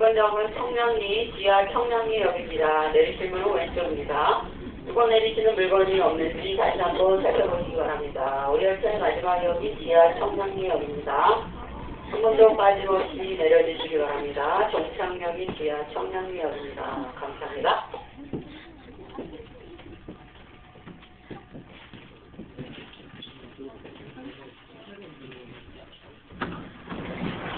6번역은 청량리, 지하 청량리 역입니다. 내리실 문은 왼쪽입니다. 두번 내리시는 물건이 없는지 다시 한번 살펴보시기 바랍니다. 우리 열차의 마지막 역이 지하 청량리 역입니다. 한 번도 빠짐없이 내려주시기 바랍니다. 종착역이 지하 청량리 역입니다. 감사합니다.